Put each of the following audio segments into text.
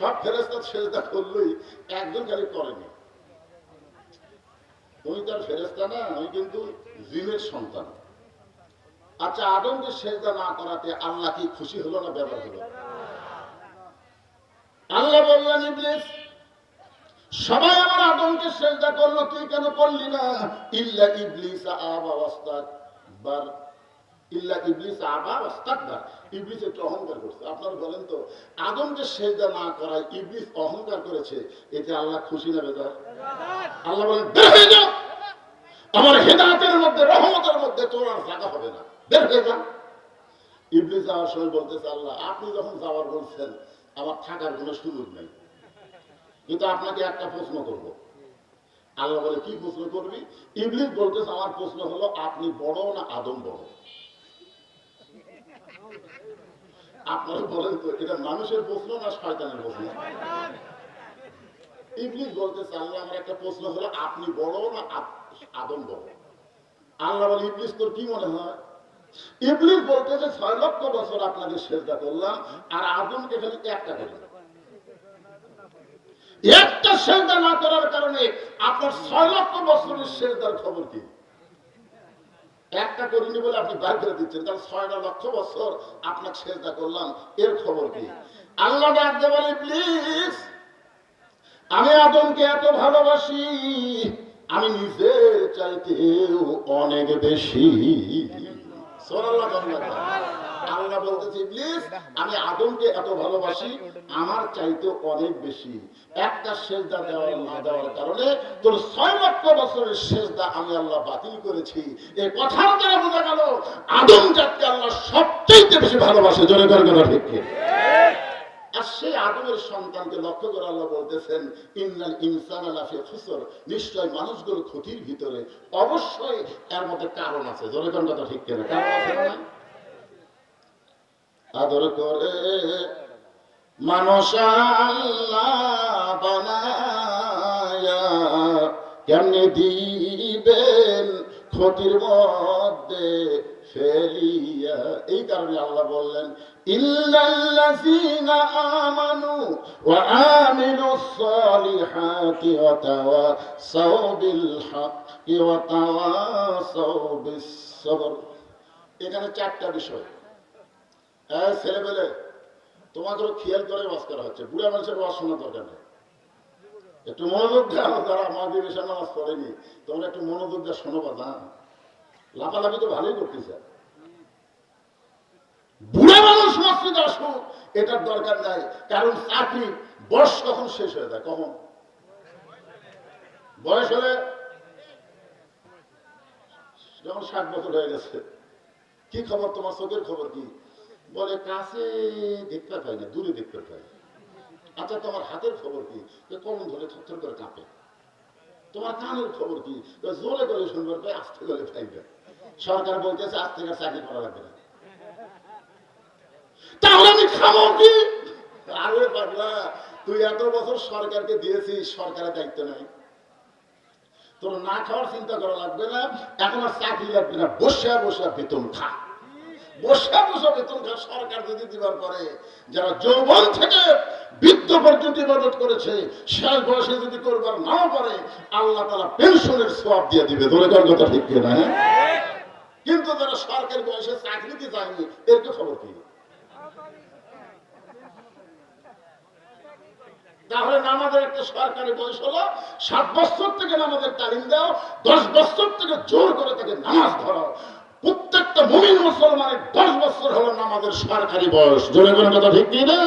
সব ফেরেস্তা সেজদা করলেই একজন খালি করেনি। ওই তার ফেরেস্তা না ওই কিন্তু জিনের সন্তান। আচ্ছা আদমকে সেজদা না করাতে আল্লাহ কি খুশি হলো না ব্যবহার হলো? আল্লাহ বললেন, ইবলিস, সবাই আমার আদমকে সেজদা করল, তুই কেন করলি না? ইল্লা ইবলিস আবা ওয়াস্তাকবার আমার আপনি যখন যাওয়ার বলছেন, আমার থাকার কোনো সুযোগ নেই। কিন্তু আপনাকে একটা প্রশ্ন করব। আল্লাহ বলে, কি প্রশ্ন করবি? ইবলিস বলতেছে, আমার প্রশ্ন হলো, আপনি বড় না আদম বড়? আপনারা বলেন তো, এটা মানুষের প্রশ্ন না শয়তানের প্রশ্ন? ইবলিস বলতেছে আল্লাহ আমার একটা প্রশ্ন হলো, আপনি বড় না আদম বড়? আল্লাহ বলে, ইবলিস তোর কি মনে হয়? ইবলিস বলতেছে ছয় লক্ষ বছর আপনাকে সেজদা করলাম, আর আদমকে খালি একটা করলাম। একটা সেজদা না করার কারণে আপনার ছয় লক্ষ বছরের সেজদার খবর কি? একটা করিনি বলে আপনি বার করে দিচ্ছেন, তাহলে ছয়টা লক্ষ বছর আপনাকে চেষ্টা করলাম, এর খবর কি? আল্লাহ ডাকতে বলে, প্লিজ, আমি আদমকে এত ভালোবাসি, আমি নিজের চাইতেও অনেক বেশি। সোনাল্লাহ আল্লাহ বলতেছে, ইবলিস, আমি আদমকে এত ভালোবাসি, আমার চাইতে অনেক বেশি। একটা সেজদা দেওয়ার না দেওয়ার কারণে তোর ছয় লক্ষ বছরের সেজদা আমি আল্লাহ বাতিল করেছি। এই কথার দ্বারা বোঝা গেল। আদম জাতকে আল্লাহ সবচেয়ে বেশি ভালোবাসে। জোরে করে কথা ঠিক আর সেই আদমের সন্তানকে লক্ষ্য করে আল্লাহ বলতেছেন, ইন্নাল ইনসান লাফি খুসর। নিশ্চয় মানুষগুলো ক্ষতির ভিতরে। অবশ্যই এর মধ্যে কারণ আছে। জোরে কথা ঠিক কেনা কারণ আছে না? আদর করে মানুষ আল্লাহ কেমনে দিবেন ক্ষতির মধ্যে ফেলিয়া। এই কারণে আল্লাহ বললেন এখানে চারটা বিষয়। হ্যাঁ ছেলেবেলে তোমাদের খেয়াল করে বাস করা হচ্ছে। বুড়া মানুষের বাস শোনার দরকার নেই। একটু মনোযোগ দেওয়া যারা আমাদের এসে নামাজ পড়েনি। তোমরা একটু মনোযোগ শোনো বা না লাফালাফি তো ভালোই করতেছে। বুড়া মানুষ মসজিদে আসুক, এটার দরকার নাই। কারণ চাকরি বয়স কখন শেষ হয়ে যায় কখন বয়স হলে যখন ষাট বছর হয়ে গেছে, কি খবর তোমার? চোখের খবর কি? বলে কাছে দেখতে পাই না, দূরে দেখতে পাই আচ্ছা তোমার হাতের খবর কি? কলম ধরে থরথর করে কাঁপে। তোমার কানের খবর কি? জোরে করে শুনবার পাই, আস্তে করে পাইবে সরকার বলতেছে, আজ থেকে চাকরি করা লাগবে না। তাহলে আমি খাব কি? আরে পাগলা, তুই এত বছর সরকারকে দিয়েছিস, সরকারের দায়িত্ব নাই। তোর না খাওয়ার চিন্তা করা লাগবে না, এখন আর চাকরি লাগবে না বসে বসে বেতন খা। বসে তারা হ্যাঁ? সরকারি বয়সে চাকরিতে যায়নি এরকে খবর কি? তাহলে নামাজের একটা সরকারি বয়স হলো, সাত বছর থেকে নামাজের তালিম দাও, দশ বছর থেকে জোর করে তাকে নামাজ ধরো প্রত্যেকটা মুমিন মুসলমানের দশ বছর হলো নামাজের সরকারি বয়স। জোরে কোনো কথা ঠিক না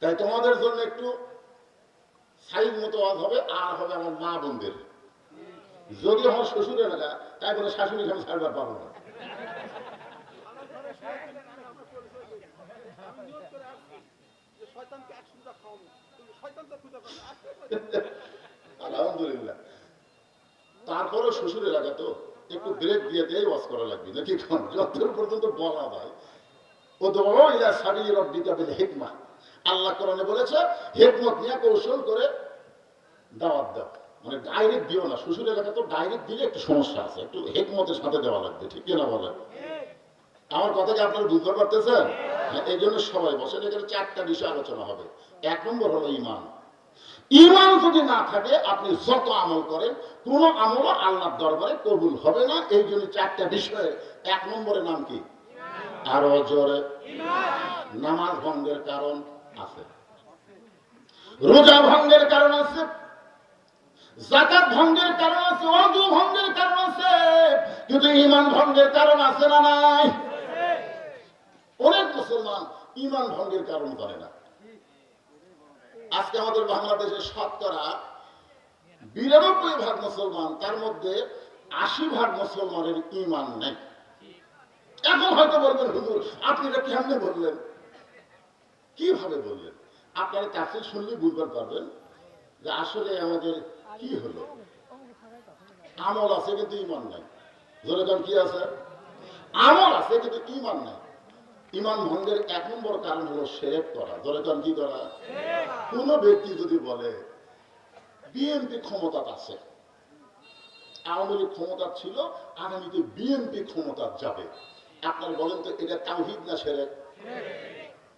তাই তোমাদের জন্য একটু সাইজ মতো আজ হবে, আর হবে আমার মা বোনদের। যদি আমার শ্বশুর এলাকা তাই বলে শাশুড়ি আমি ছাড়বার পাবো না। আলহামদুলিল্লাহ। তারপরে শ্বশুর এলাকা তো। একটু ব্রেক দিয়ে দিয়ে ওয়াজ করা লাগবে। নাকি যতদূর পর্যন্ত বলা হয় ও তো ইলা সাবিল রব্বিকা বিল হিকমা। আল্লাহ কোরআনে বলেছে হিকমত নিয়ে কৌশল করে দাওয়াত দাও। মানে ডাইরেক্ট দিও না। শ্বশুর এলাকা তো ডাইরেক্ট দিলে একটু সমস্যা আছে। একটু হেকমতের সাথে দেওয়া লাগবে। ঠিক কিনা বলে আমার কথা কি আপনারা বুঝতে পারতেছেন? হ্যাঁ, এই জন্য সবাই বসেন। এখানে চারটা বিষয় আলোচনা হবে। এক নম্বর হলো ইমান ইমান যদি না থাকে আপনি যত আমল করেন কোন আমল আল্লাহর দরবারে কবুল হবে না। এই জন্য চারটা বিষয়ে এক নম্বরের নাম কি? আরও জোরে। নামাজ ভঙ্গের কারণ আছে। রোজা ভঙ্গের কারণ আছে। জাকাত ভঙ্গের কারণ আছে। অজু ভঙ্গের কারণ আছে। কিন্তু ইমান ভঙ্গের কারণ আছে না নাই? অনেক মুসলমান ইমান ভঙ্গের কারণ করে না। আজকে আমাদের বাংলাদেশে শতকরা বিরানব্বই ভাগ মুসলমান, তার মধ্যে আশি ভাগ মুসলমানের ইমান নেই। এখন হয়তো বলবেন, হুজুর, আপনি এটা কেমনে বললেন? কীভাবে বললেন? আপনারা কাছে শুনলে বুঝতে পারবেন যে আসলে আমাদের কি হলো। আমল আছে কিন্তু ইমান নাই। যেরকম কি আছে? আমল আছে কিন্তু ইমান নাই। ইমান ভঙ্গের এক নম্বর কারণ হলো সেরেক করা। যেরকম কি করা? কোন ব্যক্তি যদি বলে, বিএনপি ক্ষমতা আছে, আওয়ামী লীগ ক্ষমতা ছিল, আগামীতে বিএনপি ক্ষমতা যাবে, আপনার বলেন তো, এটা তাওহিদ না সেরেক?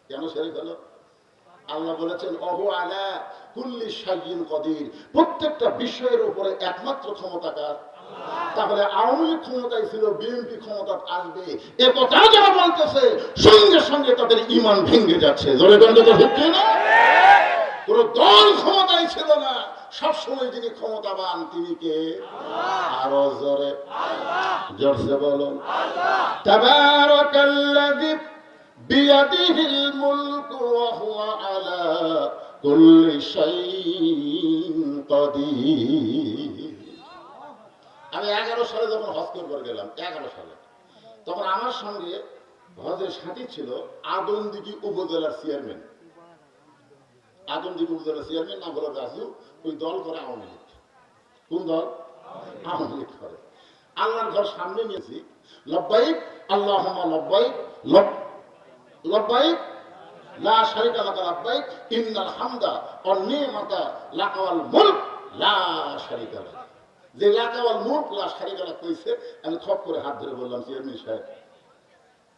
কেন সেরেক হলো? আল্লাহ বলেছেন, অহু আলা কুল্লি সাইয়িন কদির। প্রত্যেকটা বিষয়ের উপরে একমাত্র ক্ষমতাকার তাহলে আওয়ামী লীগ ক্ষমতায় ছিল, বিএনপি ক্ষমতা আসবে। এ কথাও যারা বলতেছে, সঙ্গে সঙ্গে তাদের ইমান ভেঙে যাচ্ছে। জোরে গন্ধ তো হচ্ছে না কোন দল ক্ষমতায় ছিল না। সবসময় যিনি ক্ষমতাবান, তিনি কে? আরও জোরে। জোরসে বলুন। তাবারাকাল্লাযী বিয়াদিহিল মুলকু ওয়া হুয়া আলা কুল্লি শাইইন কাদির। আমি এগারো সালে যখন হজ করবার গেলাম, এগারো সালে, তখন আমার সঙ্গে হজের সাথী ছিল আদমদিঘি উপজেলার চেয়ারম্যান। আদমদিঘি উপজেলার চেয়ারম্যান নাম হলো রাজু, ওই দল করে আওয়ামী লীগ। কোন দল? আওয়ামী লীগ করে। আল্লাহর ঘর সামনে নিয়েছি। লব্বাইক আল্লাহ লব্বাইক লব- লব্বাইক লা শারিকা লাকা লব্বাইক, ইন্নাল হামদা ওয়ান নিমাতা লাকাওয়াল মুলক, লা শারিকা লাক। যে লাকাওয়াল মুলক লা শারিকা লাক কইছে, আমি খপ করে হাত ধরে বললাম, চেয়ারম্যান সাহেব,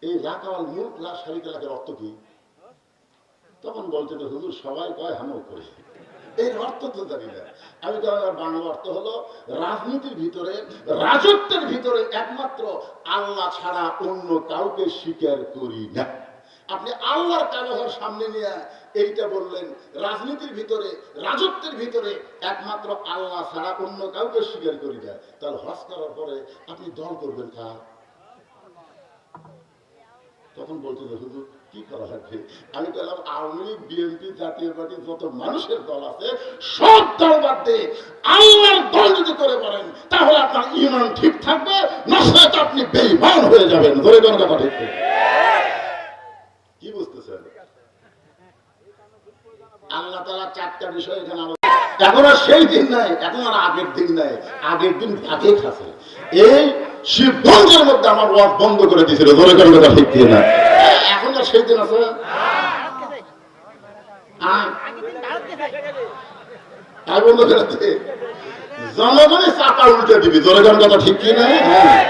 এই লাকাওয়াল মুলক লা শারিকা লাকের অর্থ কি? তখন বলতে তো হুজুর, সবাই কয় হামল করে এর অর্থ তো জানি না। আমি তো আমার বাংলা অর্থ হলো, রাজনীতির ভিতরে, রাজত্বের ভিতরে একমাত্র আল্লাহ ছাড়া অন্য কাউকে স্বীকার করি না। আপনি আল্লাহর কারোর সামনে নিয়ে এইটা বললেন। রাজনীতির ভিতরে, রাজত্বের ভিতরে একমাত্র আল্লাহ ছাড়া অন্য কাউকে স্বীকার করি না। তাহলে হজ করার পরে আপনি দল করবেন কার? তখন বলতে হুজুর, কি করা লাগবে আমি বললাম, আওয়ামী লীগ, বিএনপি, জাতীয় পার্টি, যত মানুষের দল আছে, সব দল বাদ দিয়ে আল্লাহর দল যদি করে পারেন তাহলে আপনার ইমান ঠিক থাকবে, না আপনি বেইমান হয়ে যাবেন। ধরে কোন কথা ঠিক নেই। কি বুঝতেছেন আল্লাহ তালা চারটা বিষয় এখানে এখন আর সেই দিন নাই, এখন আর আগের দিন নাই। আগের দিন এই শিবগঞ্জের মধ্যে আমার বন্ধ করে দিয়েছিল ধরে কথা ঠিক দিয়ে না এখন আর সেই দিন আছে? দে। চাপা উল্টে দিবি জনগণ কথা ঠিক কি না হ্যাঁ।